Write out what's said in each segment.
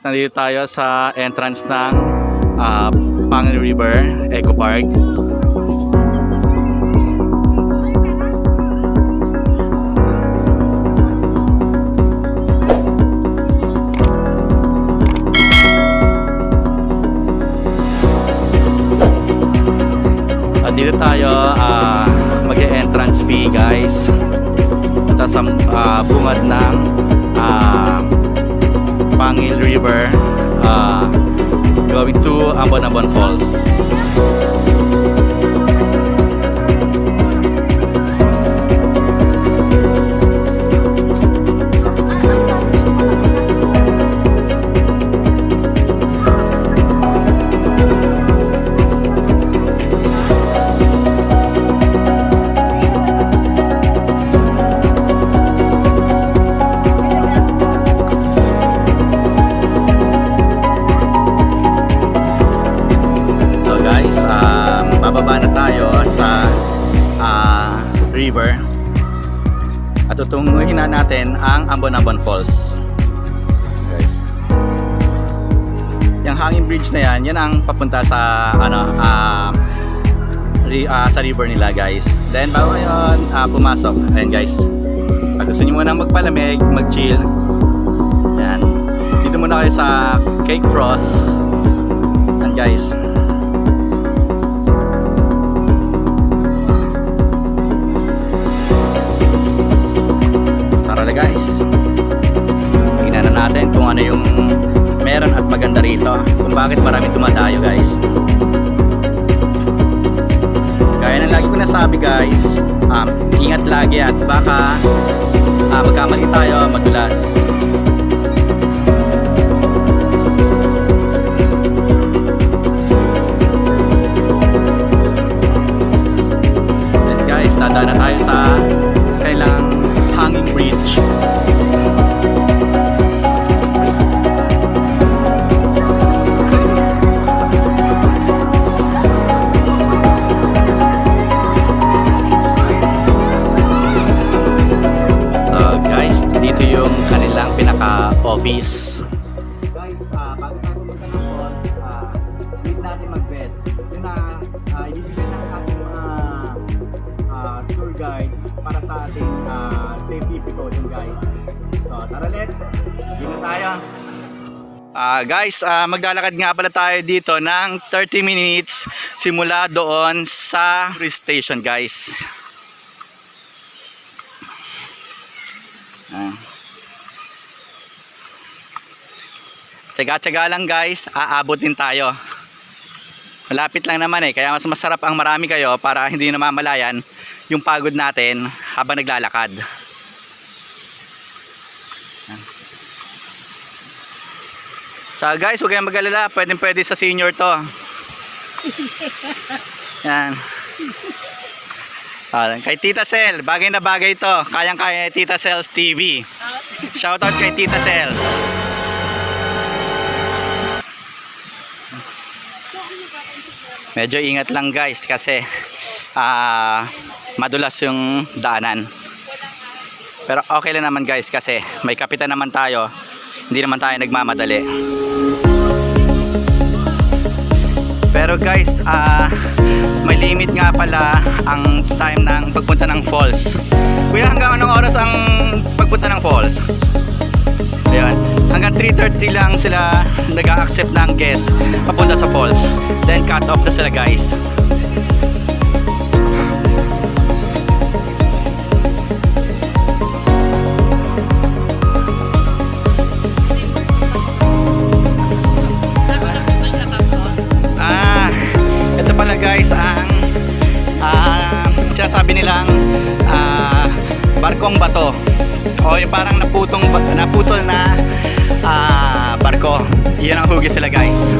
Nandito tayo sa entrance ng uh, Pangil River Eco Park. At dito tayo uh, mag-entrance fee guys. Ito sa uh, bungad ng uh, Pangil River uh, going to Ambon-Ambon Falls. Ambon-Ambon Falls. Guys. Yung hanging bridge na yan, yan ang papunta sa ano ah, ri- ah, sa river nila guys. Then bago yun ah, pumasok, ayan guys. Pag gusto nyo muna magpalamig, mag-chill, yan. Dito muna kayo sa Cake Frost. Yan guys. Natin kung ano yung meron at maganda rito. Kung bakit marami dumadayo guys. Gaya ng lagi ko nasabi guys, um, ingat lagi at baka uh, magkamali tayo madulas. Guide para sa ating uh, safety precaution guys. So tara let's, dito tayo. Ah guys, ah, maglalakad nga pala tayo dito ng 30 minutes simula doon sa tourist station guys. Ah. Tsaga-tsaga lang guys, aabot din tayo. Malapit lang naman eh, kaya mas masarap ang marami kayo para hindi namamalayan yung pagod natin habang naglalakad. So guys, huwag kayong mag-alala, pwede sa senior to. Yan. Ah, kay Tita Sel, bagay na bagay to. Kayang kaya ni Tita Sel's TV. Shoutout kay Tita Sels. Medyo ingat lang guys kasi ah madulas yung daanan. Pero okay lang naman guys kasi may kapitan naman tayo. Hindi naman tayo nagmamadali. Pero guys, ah may limit nga pala ang time ng pagpunta ng falls. Kuya, hanggang anong oras ang pagpunta ng falls? Ayun. Hanggang 3.30 lang sila nag-accept ng guest papunta sa falls. Then cut off na sila guys. Naputong naputol na ah, barko. Iyon ang hugis sila guys.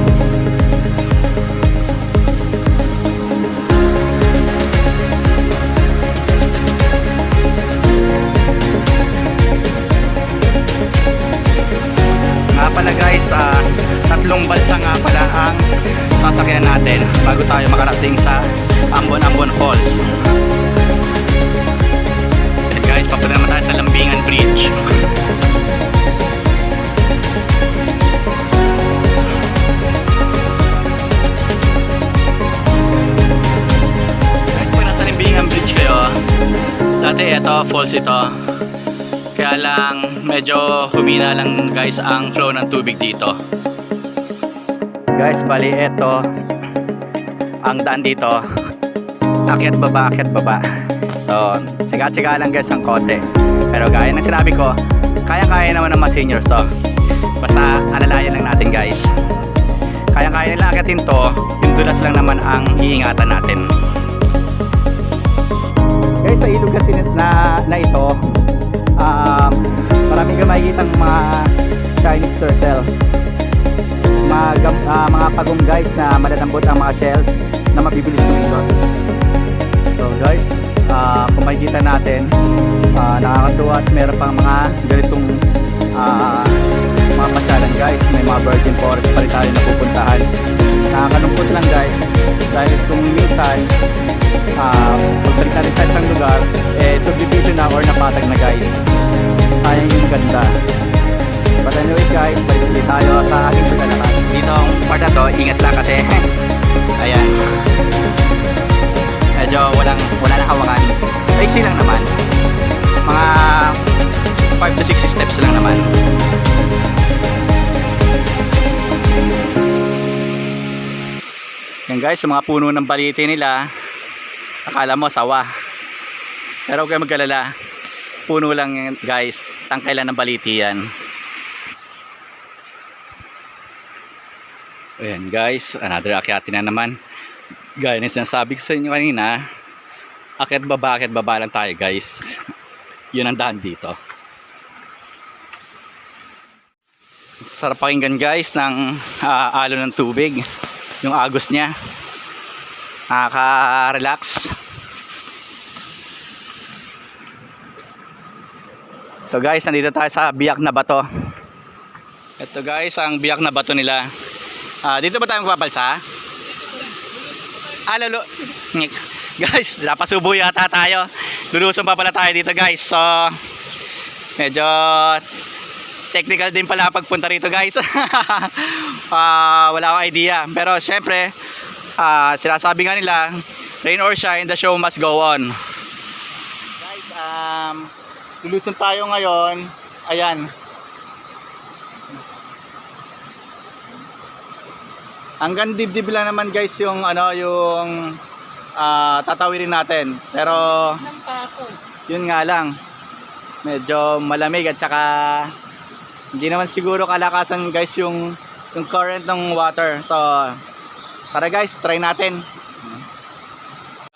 Falls ito. Kaya lang, medyo humina lang guys ang flow ng tubig dito. Guys, bali eto, ang daan dito, akyat baba, akyat baba. So, tsaga-tsaga lang guys ang konti. Pero gaya ng sinabi ko, kaya-kaya naman ng mga seniors to. Basta alalayan lang natin guys. Kaya-kaya nila akyatin to, yung dulas lang naman ang iingatan natin. Guys, sa ilog kasi na, na ito, um, marami ka makikita mga Chinese turtle. Mga, ah, mga pagong guys na malalambot ang mga shells na mabibilis tumindot. So guys, ah, kung makikita natin, ah, nakakatuwa at meron pang mga ganitong mga pasyalan guys. May mga virgin forest pa rin tayo napupuntahan. Nakakalungkot lang guys dahil kung minsan uh, pagbalik natin sa isang lugar, eh, subdivision na or napatag na guys. Sayang yung ganda. But anyway guys, balik tayo sa ating paglalakad. Dito ang part na to, ingat lang kasi. Ayan. Medyo walang, wala na hawakan. Easy lang naman. Mga 5 to 6 steps lang naman. Yan guys, sa mga puno ng baliti nila, akala mo sawa. Pero huwag kayo magkalala. Puno lang guys, tangkay lang ng baliti yan. Ayan guys, another akyatin na naman. Gaya ng sinasabi ko sa inyo kanina, akyat baba, akyat baba lang tayo guys. Yun ang daan dito. Sarap pakinggan guys ng ah, alon ng tubig. Yung agos niya. Nakaka-relax. Ito guys, nandito tayo sa biyak na bato. Ito guys, ang biyak na bato nila. Ah, dito ba tayo magpapalsa? Ah. Guys, napasubo yata tayo. Lulusong pa pala tayo dito guys. So, medyo technical din pala pagpunta rito guys. Ah, wala akong idea. Pero syempre, ah, sinasabi nga nila, rain or shine, the show must go on. Guys, um, lulusong tayo ngayon. Ayan. Hanggang dibdib lang naman guys yung ano yung ah, tatawirin natin. Pero yun nga lang. Medyo malamig at saka hindi naman siguro kalakasan guys yung yung current ng water. So tara guys, try natin.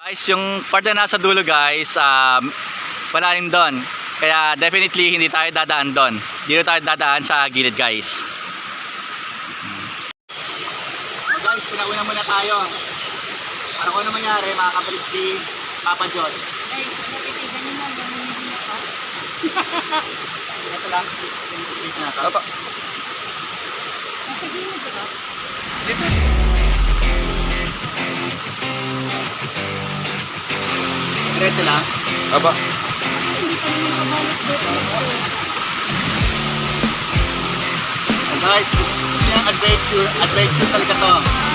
Guys, yung part na nasa dulo guys, um, malalim doon. Kaya definitely hindi tayo dadaan doon. Dito tayo dadaan sa gilid guys. Oh guys, pinauna muna tayo. Para kung ano mangyari, makakabalik si Papa John. Ay, napitigan nyo na, na pa. Ito lang. Ito na to. Apa. Nasagin mo ba? Diretso lang. Dito. Oh guys, yung adventure, adventure talaga to.